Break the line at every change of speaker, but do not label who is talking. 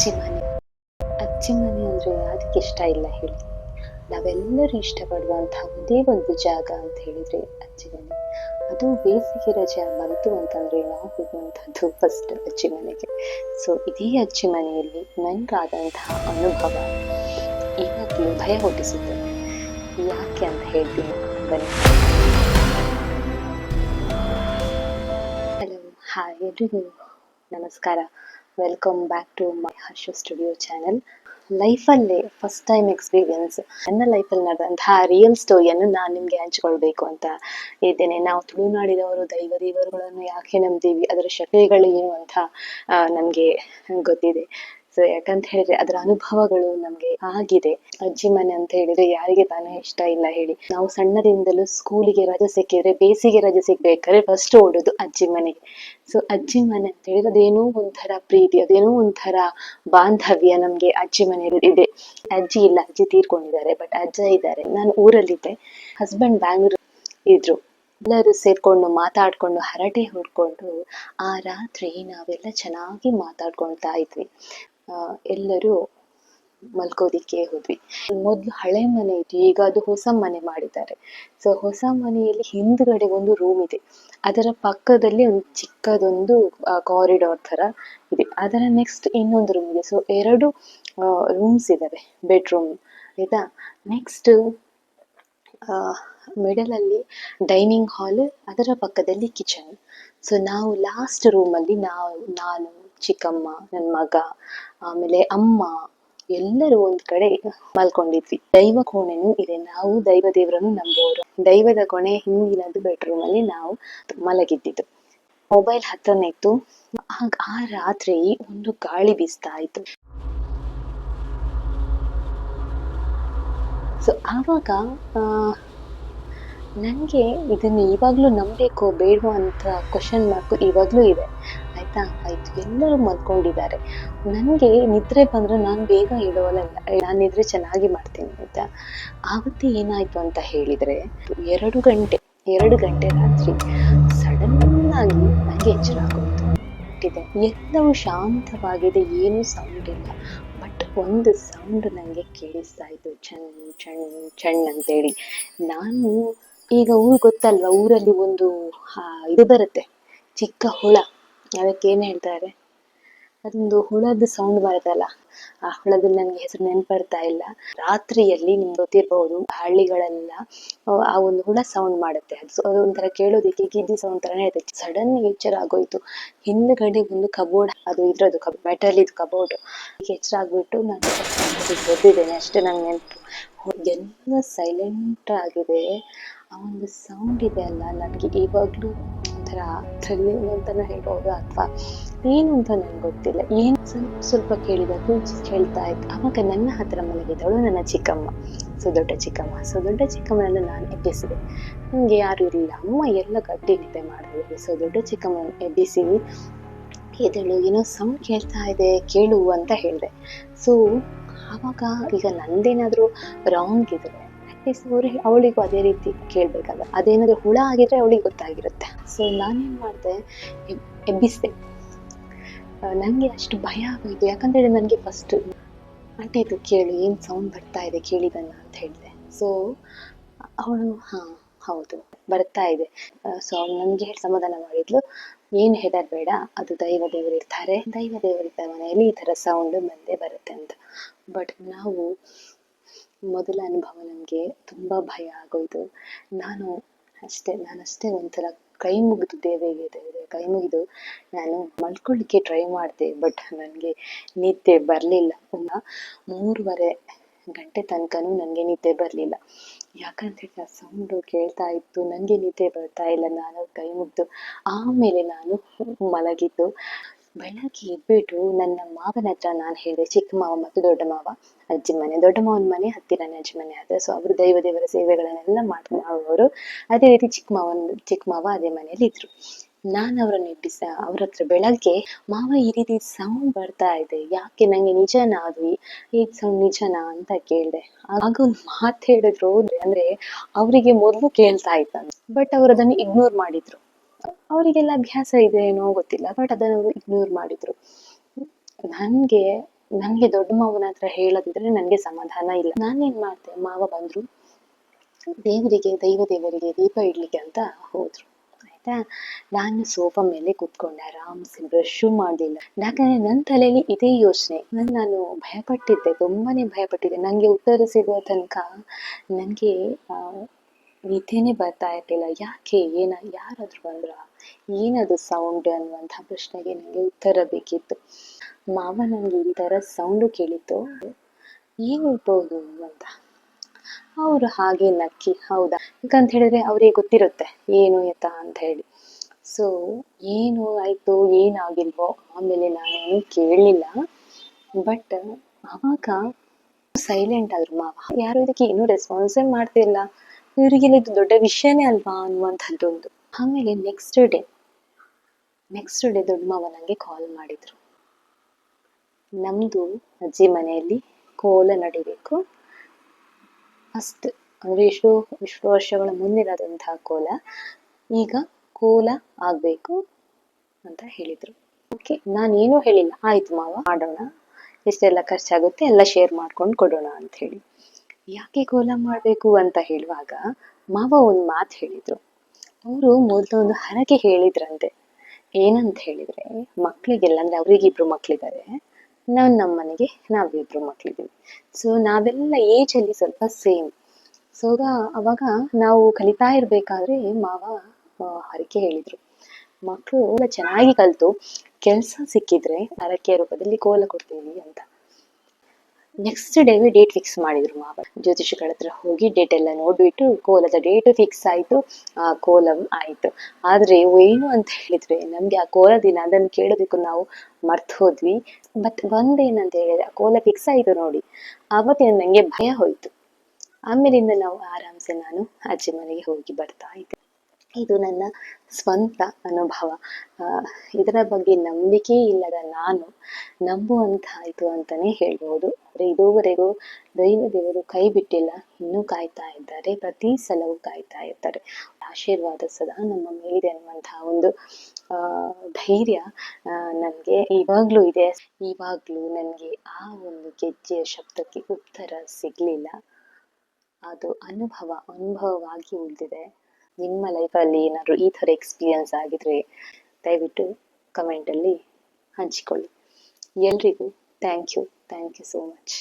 ಅಜ್ಜಿ ಮನೆ. ಅಜ್ಜಿ ಮನೆ ಅಂದರೆ ಅದಕ್ಕೆ ಇಷ್ಟ ಇಲ್ಲ ಹೇಳಿ. ನಾವೆಲ್ಲರೂ ಇಷ್ಟಪಡುವಂತಹ ಒಂದೇ ಒಂದು ಜಾಗ ಅಂತ ಹೇಳಿದ್ರೆ ಅಜ್ಜಿ ಮನೆ. ಅದು ಬೇಸಿಗೆ ರಜೆ ಬಂತು ಅಂತಂದ್ರೆ ನಾವು ಹೋಗುವಂಥದ್ದು ಫಸ್ಟ್ ಅಜ್ಜಿ ಮನೆಗೆ. ಸೊ ಇದೇ ಅಜ್ಜಿ ಮನೆಯಲ್ಲಿ ನನಗಾದಂತಹ ಅನುಭವ ಇವತ್ತು ಭಯ ಹುಟ್ಟಿಸುತ್ತೆ? ಯಾಕೆ ಅಂತ ಹೇಳ್ತೀನಿ ಬನ್ನಿ. ಹಲೋ ಹಾಯ್ ಎಲ್ರಿಗೂ ನಮಸ್ಕಾರ. Welcome back to my Harsha studio channel ಲೈಫಲ್ಲೇ first time experience ನನ್ನ ಲೈಫಲ್ಲಿ ನಡೆದಂತಹ ರಿಯಲ್ ಸ್ಟೋರಿಯನ್ನು ನಾನು ನಿಮಗೆ ಹಂಚಿಕೊಳ್ಬೇಕು ಅಂತ ಇದ್ದೇನೆ. ನಾವು ತುಳುನಾಡಿದವರು ದೈವ ದೇವರುಗಳನ್ನು ಯಾಕೆ ನಂಬ್ತೀವಿ? ಅದರ ಶಕ್ತಿಗಳು ಏನು ಅಂತ ನಮಗೆ ಗೊತ್ತಿದೆ. ಸೊ ಯಾಕಂತ ಹೇಳಿದ್ರೆ ಅದರ ಅನುಭವಗಳು ನಮ್ಗೆ ಆಗಿದೆ. ಅಜ್ಜಿ ಮನೆ ಅಂತ ಹೇಳಿದ್ರೆ ಯಾರಿಗೆ ತಾನೇ ಇಷ್ಟ ಇಲ್ಲ ಹೇಳಿ. ನಾವು ಸಣ್ಣದಿಂದಲೂ ಸ್ಕೂಲಿಗೆ ರಜೆ ಸಿಕ್ಕಿದ್ರೆ ಬೇಸಿಗೆ ರಜೆ ಸಿಗ್ಬೇಕಾದ್ರೆ ಫಸ್ಟ್ ಓಡೋದು ಅಜ್ಜಿ ಮನೆಗೆ. ಸೊ ಅಜ್ಜಿ ಮನೆ ಅಂತ ಹೇಳಿದ್ರೆ ಅದೇನೋ ಒಂಥರ ಪ್ರೀತಿ, ಅದೇನೋ ಒಂಥರ ಬಾಂಧವ್ಯ ನಮ್ಗೆ ಅಜ್ಜಿ ಮನೆಯಲ್ಲಿ ಇದೆ. ಅಜ್ಜಿ ಇಲ್ಲ, ಅಜ್ಜಿ ತೀರ್ಕೊಂಡಿದ್ದಾರೆ ಬಟ್ ಅಜ್ಜ ಇದ್ದಾರೆ. ನಾನು ಊರಲ್ಲಿದ್ದೆ. ಹಸ್ಬೆಂಡ್ ಬ್ಯಾಂಗ್ಳೂರ್ ಇದ್ರು. ಎಲ್ಲರೂ ಸೇರ್ಕೊಂಡು ಮಾತಾಡ್ಕೊಂಡು, ಹರಟೆ ಹೊಡ್ಕೊಂಡು ಆ ರಾತ್ರಿ ನಾವೆಲ್ಲ ಚೆನ್ನಾಗಿ ಮಾತಾಡ್ಕೊಳ್ತಾ ಇದ್ವಿ. ಎಲ್ಲರೂ ಮಲ್ಕೋದಿಕ್ಕೆ ಹೋದ್ವಿ. ಮೊದ್ಲು ಹಳೆ ಮನೆ ಇತ್ತು, ಈಗ ಅದು ಹೊಸ ಮನೆ ಮಾಡಿದ್ದಾರೆ. ಸೊ ಹೊಸ ಮನೆಯಲ್ಲಿ ಹಿಂದ್ಗಡೆ ಒಂದು ರೂಮ್ ಇದೆ. ಅದರ ಪಕ್ಕದಲ್ಲಿ ಒಂದು ಚಿಕ್ಕದೊಂದು ಕಾರಿಡಾರ್ ತರ ಇದೆ. ಅದರ ನೆಕ್ಸ್ಟ್ ಇನ್ನೊಂದು ರೂಮ್ ಇದೆ. ಸೊ ಎರಡು ರೂಮ್ಸ್ ಇದಾವೆ ಬೆಡ್ರೂಮ್ ಆಯ್ತಾ? ನೆಕ್ಸ್ಟ್ ಮಿಡಲ್ ಅಲ್ಲಿ ಡೈನಿಂಗ್ ಹಾಲ್ ಅದರ ಪಕ್ಕದಲ್ಲಿ ಕಿಚನ್ ಸೊ ನಾವು ಲಾಸ್ಟ್ ರೂಮಲ್ಲಿ ನಾವು, ನಾನು ಚಿಕ್ಕಮ್ಮ ನನ್ನ ಮಗ, ಆಮೇಲೆ ಅಮ್ಮ, ಎಲ್ಲರೂ ಒಂದ್ ಕಡೆ ಮಲ್ಕೊಂಡಿದ್ವಿ. ದೈವ ಕೋಣೆನೂ ಇದೆ. ನಾವು ದೈವ ದೇವರನ್ನು ನಂಬೋರು ದೈವದ ಕೋಣೆ ಹಿಂದಿನದು ಬೆಡ್ರೂಮ್ ಅಲ್ಲಿ ನಾವು ಮಲಗಿದ್ದಿದ್ದು. ಮೊಬೈಲ್ ಹತ್ರನೇ ಇತ್ತು. ಆ ರಾತ್ರಿ ಒಂದು ಗಾಳಿ ಬೀಸ್ತಾ ಇತ್ತು. ಸೊ ಆವಾಗ ನನಗೆ ಇದನ್ನು ಇವಾಗಲೂ ನಂಬಬೇಕು ಬೇಡವೋ ಅಂತ ಕ್ವಶನ್ ಮಾರ್ಕ್ ಇವಾಗಲೂ ಇದೆ. ಆಯ್ತಾ ಆಯ್ತು ಎಲ್ಲರೂ ಮಲ್ಕೊಂಡಿದ್ದಾರೆ. ನನಗೆ ನಿದ್ರೆ ಬಂದ್ರೆ ನಾನು ಬೇಗ ಇಡೋಲ್ಲ ನಾನು ನಿದ್ರೆ ಚೆನ್ನಾಗಿ ಮಾಡ್ತೀನಿ ಅಂತ. ಆವತ್ತು ಏನಾಯ್ತು ಅಂತ ಹೇಳಿದ್ರೆ, ಎರಡು ಗಂಟೆ ಎರಡು ಗಂಟೆ ರಾತ್ರಿ ಸಡನ್ ಆಗಿ ನನಗೆ ಎಚ್ಚರ ಆಗೋಯ್ತು. ಎಲ್ಲವೂ ಶಾಂತವಾಗಿದೆ, ಏನೂ ಸೌಂಡ್ ಇಲ್ಲ. ಬಟ್ ಒಂದು ಸೌಂಡ್ ನನಗೆ ಕೇಳಿಸ್ತಾ ಇತ್ತು ಚಣ್ ಚಣ್ ಚಣ್ ಅಂತೇಳಿ. ನಾನು ಈಗ ಊರು ಗೊತ್ತಲ್ವಾ, ಊರಲ್ಲಿ ಒಂದು ಇದು ಬರುತ್ತೆ, ಚಿಕ್ಕ ಹುಳ. ಅದಕ್ಕೆ ಏನು ಹೇಳ್ತಾರೆ? ಅದೊಂದು ಹುಳದ ಸೌಂಡ್ ಬರುತ್ತಲ್ಲ ಆ ಹುಳದ ನನಗೆ ಹೆಸರು ನೆನ್ಪಡ್ತಾ ಇಲ್ಲ. ರಾತ್ರಿಯಲ್ಲಿ ನಿಮ್ಗೆ ಗೊತ್ತಿರ್ಬಹುದು ಹಳ್ಳಿಗಳೆಲ್ಲ ಆ, ಒಂದು ಹುಳ ಸೌಂಡ್ ಮಾಡುತ್ತೆ. ಅದು ಸೊ- ಅದು ಒಂಥರ ಕೇಳೋದಿಕ್ಕೆ ಗಿದ್ದಿ ಸೌಂಡ್ ತರನೇ ಇರುತ್ತೆ. ಸಡನ್ ಎಚ್ಚರ ಆಗೋಯ್ತು. ಹಿಂದ್ಗಡೆ ಒಂದು ಕಬೋರ್ಡ್ ಅದು ಇದ್ರದ್ದು ಕಬ್ ಮೆಟಲ್ ಇದು ಕಬೋರ್ಡ್ ಎಚ್ಚರ ಆಗ್ಬಿಟ್ಟು ನಾನು ಗೊತ್ತಿದ್ದೇನೆ ಅಷ್ಟೇ ನಂಗೆ ನೆನಪು. ಎಲ್ಲ ಸೈಲೆಂಟ್ ಆಗಿದೆ. ಆ ಒಂದು ಸೌಂಡ್ ಇದೆ ಅಲ್ಲ ನನಗೆ ಇವಾಗಲೂ ಒಂಥರ ಥ್ರಿಲ್ಲಿಂಗ್ ಅಂತಾನೆ ಹೇಳ್ಬೋದು ಅಥವಾ ಏನು ಅಂತ ನನಗೆ ಗೊತ್ತಿಲ್ಲ. ಏನು ಸ್ವಲ್ಪ ಸ್ವಲ್ಪ ಕೇಳಿದಾಗ ಕೇಳ್ತಾ ಇತ್ತು ಆವಾಗ ನನ್ನ ಹತ್ರ ಮಲಗಿದವಳು ನನ್ನ ಚಿಕ್ಕಮ್ಮ ಸೊ ದೊಡ್ಡ ಚಿಕ್ಕಮ್ಮ. ಸೊ ದೊಡ್ಡ ಚಿಕ್ಕಮ್ಮನನ್ನು ನಾನು ಎಬ್ಬಿಸಿದೆ. ನನಗೆ ಯಾರು ಇರಲಿಲ್ಲ ಅಮ್ಮ ಎಲ್ಲ ಗಟ್ಟಿ ನಿದ್ದೆ ಮಾಡಿದ್ರು. ಸೊ ದೊಡ್ಡ ಚಿಕ್ಕಮ್ಮನ ಎಬ್ಬಿಸಿ, ಎದ್ದಳು, ಏನೋ ಸೌಂಡ್ ಕೇಳ್ತಾ ಇದೆ, ಕೇಳು ಅಂತ ಹೇಳಿದೆ. ಸೊ ಆವಾಗ ಈಗ ನಂದೇನಾದರೂ ರಾಂಗ್ ಇದ್ರೆ ಅಟ್ಲೀಸ್ಟ್ ಅವಳಿಗೂ ಅದೇ ರೀತಿ ಕೇಳಬೇಕಲ್ಲ ಅದೇನಾದರೂ ಹುಳ ಆಗಿದ್ರೆ ಅವಳಿಗೆ ಗೊತ್ತಾಗಿರುತ್ತೆ. ಸೊ ನಾನೇನು ಮಾಡಿದೆ? ಎಬ್ಬಿಸಿದೆ. ನನಗೆ ಅಷ್ಟು ಭಯ ಆಗೋಯ್ತು. ಯಾಕಂದ್ರೆ ನನಗೆ ಫಸ್ಟ್ ಆಂಟಿ ಇದು ಕೇಳಿ, ಏನು ಸೌಂಡ್ ಬರ್ತಾ ಇದೆ ಕೇಳಿದನ್ನ ಅಂತ ಹೇಳಿದೆ. ಸೊ ಅವಳು, ಹಾಂ, ಹೌದು, ಬರ್ತಾ ಇದೆ. ಸೊ ಅವಳು ನನಗೆ ಹೇಳಿ ಸಮಾಧಾನ ಮಾಡಿದ್ಲು. ಏನು ಹೆದರ್ಬೇಡ ಅದು ದೈವ ದೇವರು ಇರ್ತಾರೆ. ದೈವ ದೇವರಿದ್ದ ಮನೆಯಲ್ಲಿ ಈ ಥರ ಸೌಂಡ್ ಬಂದೇ ಬರುತ್ತೆ ಅಂತ. ಬಟ್ ನಾವು ಮೊದಲ ಅನುಭವ ನನಗೆ ತುಂಬ ಭಯ ಆಗೋಯ್ತು. ನಾನು ಅಷ್ಟೇ ನಾನಷ್ಟೇ ಒಂಥರ ಕೈ ಮುಗಿದು ದೇವಿಗೆ ಕೈ ಮುಗಿದು ನಾನು ಮಲ್ಕೊಳ್ಳಿಕ್ಕೆ ಟ್ರೈ ಮಾಡಿದೆ ಬಟ್ ನನಗೆ ನಿದ್ದೆ ಬರಲಿಲ್ಲ. ಮೂರುವರೆ ಗಂಟೆ ತನಕನೂ ನನಗೆ ನಿದ್ದೆ ಬರಲಿಲ್ಲ. ಯಾಕಂತ ಆ ಸೌಂಡು ಕೇಳ್ತಾ ಇತ್ತು ನನಗೆ ನಿದ್ದೆ ಬರ್ತಾ ಇಲ್ಲ. ನಾನು ಕೈ ಮುಗ್ದು ಆಮೇಲೆ ನಾನು ಮಲಗಿದ್ದು. ಬೆಳಗ್ಗೆ ಎದ್ಬಿಟ್ಟು ನನ್ನ ಮಾವನ ಹತ್ರ ನಾನು ಹೇಳಿದೆ, ಚಿಕ್ಕ ಮಾವ ಮತ್ತು ದೊಡ್ಡ ಮಾವ, ಅಜ್ಜಿ ಮನೆ, ದೊಡ್ಡ ಮಾವನ ಮನೆ ಹತ್ತಿರನೇ ಅಜ್ಜಿ ಮನೆ ಆದ್ರೆ. ಸೊ ಅವರು ದೈವ, ದೇವರ ಸೇವೆಗಳನ್ನೆಲ್ಲ ಮಾಡ್ತಾರೆ ಮಾಡುವವರು ಅದೇ ರೀತಿ ಚಿಕ್ಕ ಮಾವನ, ಚಿಕ್ಕ ಮಾವ ಅದೇ ಮನೆಯಲ್ಲಿ ಇದ್ರು. ನಾನು ಅವರನ್ನು ಎಬ್ಬಿಸ ಅವ್ರ ಹತ್ರ ಬೆಳಗ್ಗೆ, ಮಾವ, ಈ ರೀತಿ ಸೌಂಡ್ ಬರ್ತಾ ಇದೆ, ಯಾಕೆ ನಂಗೆ ನಿಜನಾ ಅದು? ಈ- ಸೌಂಡ್ ನಿಜನಾ ಅಂತ ಕೇಳಿದೆ. ಆಗ ಒಂದು ಮಾತು ಹೇಳಿದ್ರು ಅಂದ್ರೆ, ಅವರಿಗೆ ಮೊದಲು ಕೇಳ್ತಾ ಇತ್ತು ಬಟ್ ಅವರು ಅದನ್ನು ಇಗ್ನೋರ್ ಮಾಡಿದ್ರು. ಅವರಿಗೆಲ್ಲ ಅಭ್ಯಾಸ ಇದೆ ಗೊತ್ತಿಲ್ಲ ಬಟ್ ಅದನ್ನು ಅವರು ಇಗ್ನೋರ್ ಮಾಡಿದ್ರು. ನನಗೆ ನನಗೆ ದೊಡ್ಡ ಮಾವನ ಹತ್ರ ಹೇಳದಿದ್ರೆ ನನಗೆ ಸಮಾಧಾನ ಇಲ್ಲ. ನಾನೇನ್ ಮಾಡ್ತೆ? ಮಾವ ಬಂದ್ರು, ದೇವರಿಗೆ, ದೈವ ದೇವರಿಗೆ ದೀಪ ಇಡ್ಲಿಕ್ಕೆ ಅಂತ ಹೋದ್ರು. ಆಯ್ತಾ? ನಾನು ಸೋಫಾ ಮೇಲೆ ಕೂತ್ಕೊಂಡೆ, ಆರಾಮ್ಸೆ ಬ್ರಷ್ ಮಾಡಲಿಲ್ಲ. ಯಾಕಂದ್ರೆ ನನ್ನ ತಲೆಯಲ್ಲಿ ಇದೇ ಯೋಚನೆ. ನಾನು ಭಯಪಟ್ಟಿದ್ದೆ, ತುಂಬಾನೇ ಭಯಪಟ್ಟಿದ್ದೆ. ನನಗೆ ಉತ್ತರ ಸಿಗುವ ತನಕ ನನಗೆ ನಿದ್ದೆನೇ ಬರ್ತಾ ಇರ್ಲಿಲ್ಲ. ಯಾಕೆ? ಏನ? ಯಾರಾದ್ರೂ ಬಂದ್ರ? ಏನದು ಸೌಂಡ್ ಅನ್ನುವಂಥ ಪ್ರಶ್ನೆಗೆ ನನಗೆ ಉತ್ತರ ಬೇಕಿತ್ತು. ಮಾವ ನನಗೆ ಈ ಥರ ಸೌಂಡು ಕೇಳಿತ್ತು ಏನಿರ್ಬೋದು ಅಂತ. ಅವರು ಹಾಗೆ ನಕ್ಕಿ, ಹೌದಾ? ಯಾಕಂತ ಹೇಳಿದ್ರೆ ಅವ್ರಿಗೆ ಗೊತ್ತಿರುತ್ತೆ ಏನು ಎತ್ತ ಅಂತ ಹೇಳಿ. ಸೊ ಏನು ಆಯ್ತು, ಏನಾಗಿಲ್ವೋ ಆಮೇಲೆ ನಾನೇನು ಕೇಳಲಿಲ್ಲ. ಬಟ್ ಅವಾಗ ಸೈಲೆಂಟ್ ಆದ್ರು ಮಾವ. ಯಾರು ಇದಕ್ಕೆ ಇನ್ನೂ ರೆಸ್ಪಾನ್ಸೇ ಮಾಡ್ತಿಲ್ಲ ಇವರಿಗೆಲ್ಲ ಇದು ದೊಡ್ಡ ವಿಷಯನೇ ಅಲ್ವಾ ಅನ್ನುವಂಥದ್ದೊಂದು. ಆಮೇಲೆ ನೆಕ್ಸ್ಟ್ ಡೇ ನೆಕ್ಸ್ಟ್ ಡೇ ದೊಡ್ಡ ಮಾವ ನನಗೆ ಕಾಲ್ ಮಾಡಿದ್ರು. ನಮ್ಮದು ಅಜ್ಜಿ ಮನೆಯಲ್ಲಿ ಕೋಲ ನಡಿಬೇಕು. ಫಸ್ಟ್ ಅಂದರೆ ಎಷ್ಟೋ ಎಷ್ಟೋ ವರ್ಷಗಳ ಮುಂದಿರೋದಂತಹ ಕೋಲ. ಈಗ ಕೋಲ ಆಗಬೇಕು ಅಂತ ಹೇಳಿದರು. ಓಕೆ ನಾನೇನು ಹೇಳಿಲ್ಲ. ಆಯ್ತು ಮಾವ, ಮಾಡೋಣ. ಎಷ್ಟೆಲ್ಲ ಖರ್ಚಾಗುತ್ತೆ, ಎಲ್ಲ ಶೇರ್ ಮಾಡ್ಕೊಂಡು ಕೊಡೋಣ ಅಂತ ಹೇಳಿ. ಯಾಕೆ ಕೋಲ ಮಾಡಬೇಕು ಅಂತ ಹೇಳುವಾಗ ಮಾವ ಒಂದು ಮಾತು ಹೇಳಿದ್ರು. ಅವರು ಮೊದಲು ಒಂದು ಹರಕೆ ಹೇಳಿದ್ರಂತೆ. ಏನಂತ ಹೇಳಿದ್ರೆ ಮಕ್ಕಳಿಗೆಲ್ಲ ಅಂದ್ರೆ ಅವ್ರಿಗಿಬ್ರು ಮಕ್ಳಿದ್ದಾರೆ. ನಾವು ನಮ್ಮ ಮನೆಗೆ, ನಾವಿಬ್ರು ಮಕ್ಳಿದ್ದೀವಿ. ಸೊ ನಾವೆಲ್ಲ ಏಜ್ ಅಲ್ಲಿ ಸ್ವಲ್ಪ ಸೇಮ್ ಸೊ ಅವಾಗ ನಾವು ಕಲಿತಾ ಇರ್ಬೇಕಾದ್ರೆ ಮಾವ ಹರಕೆ ಹೇಳಿದ್ರು. ಮಕ್ಕಳು ಚೆನ್ನಾಗಿ ಕಲಿತು. ಕೆಲಸ ಸಿಕ್ಕಿದ್ರೆ ಹರಕೆ ರೂಪದಲ್ಲಿ ಕೋಲ ಕೊಡ್ತೀವಿ ಅಂತ. ನೆಕ್ಸ್ಟ್ ಡೇ ಡೇಟ್ ಫಿಕ್ಸ್ ಮಾಡಿದ್ರು ಮಾವ. ಜ್ಯೋತಿಷಿಗಳ ಹತ್ರ ಹೋಗಿ ಡೇಟ್ ಎಲ್ಲ ನೋಡ್ಬಿಟ್ಟು ಕೋಲದ ಡೇಟ್ ಫಿಕ್ಸ್ ಆಯ್ತು. ಆ ಕೋಲಂ ಆಯ್ತು. ಆದ್ರೆ ಏನು ಅಂತ ಹೇಳಿದ್ರೆ ನಮ್ಗೆ ಆ ಕೋಲ ದಿನ ಅದನ್ನು ಕೇಳೋದಕ್ಕೂ ನಾವು ಮರ್ತು ಹೋದ್ವಿ. ಬಟ್ ಒಂದೇನಂತ ಹೇಳಿದ್ರೆ ಆ ಕೋಲ ಫಿಕ್ಸ್ ಆಯ್ತು ನೋಡಿ. ಆವತ್ತಿನ ನಂಗೆ ಭಯ ಹೋಯ್ತು. ಆಮೇಲಿಂದ ನಾವು ಆರಾಮ್ಸೆ ನಾನು ಅಜ್ಜಿ ಮನೆಗೆ ಹೋಗಿ ಬರ್ತಾ ಇದ್ದೆ. ಇದು ನನ್ನ ಸ್ವಂತ ಅನುಭವ. ಇದರ ಬಗ್ಗೆ ನಂಬಿಕೆ ಇಲ್ಲದ ನಾನು ನಂಬುವಂತಾಯಿತು ಅಂತಾನೆ ಹೇಳ್ಬೋದು. ಆದರೆ ಇದುವರೆಗೂ ದೈವ ದೇವರು ಕೈ ಬಿಟ್ಟಿಲ್ಲ, ಇನ್ನೂ ಕಾಯ್ತಾ ಇದ್ದಾರೆ, ಪ್ರತಿ ಸಲವೂ ಕಾಯ್ತಾ ಇರ್ತಾರೆ. ಆಶೀರ್ವಾದ ಸದಾ ನಮ್ಮ ಮೇಲಿದೆ ಅನ್ನುವಂತಹ ಒಂದು ಧೈರ್ಯ ನನಗೆ ಇವಾಗ್ಲೂ ಇದೆ. ಇವಾಗ್ಲೂ ನನಗೆ ಆ ಒಂದು ಗೆಜ್ಜೆಯ ಶಬ್ದಕ್ಕೆ ಉತ್ತರ ಸಿಗ್ಲಿಲ್ಲ. ಅದು ಅನುಭವ, ಅನುಭವವಾಗಿ ಉಳಿದಿದೆ. ನಿಮ್ಮ ಲೈಫಲ್ಲಿ ಏನಾದರೂ ಈ ಥರ ಎಕ್ಸ್ಪೀರಿಯನ್ಸ್ ಆಗಿದ್ರೆ ದಯವಿಟ್ಟು ಕಮೆಂಟಲ್ಲಿ ಹಂಚಿಕೊಳ್ಳಿ. ಎಲ್ರಿಗೂ thank you thank you so much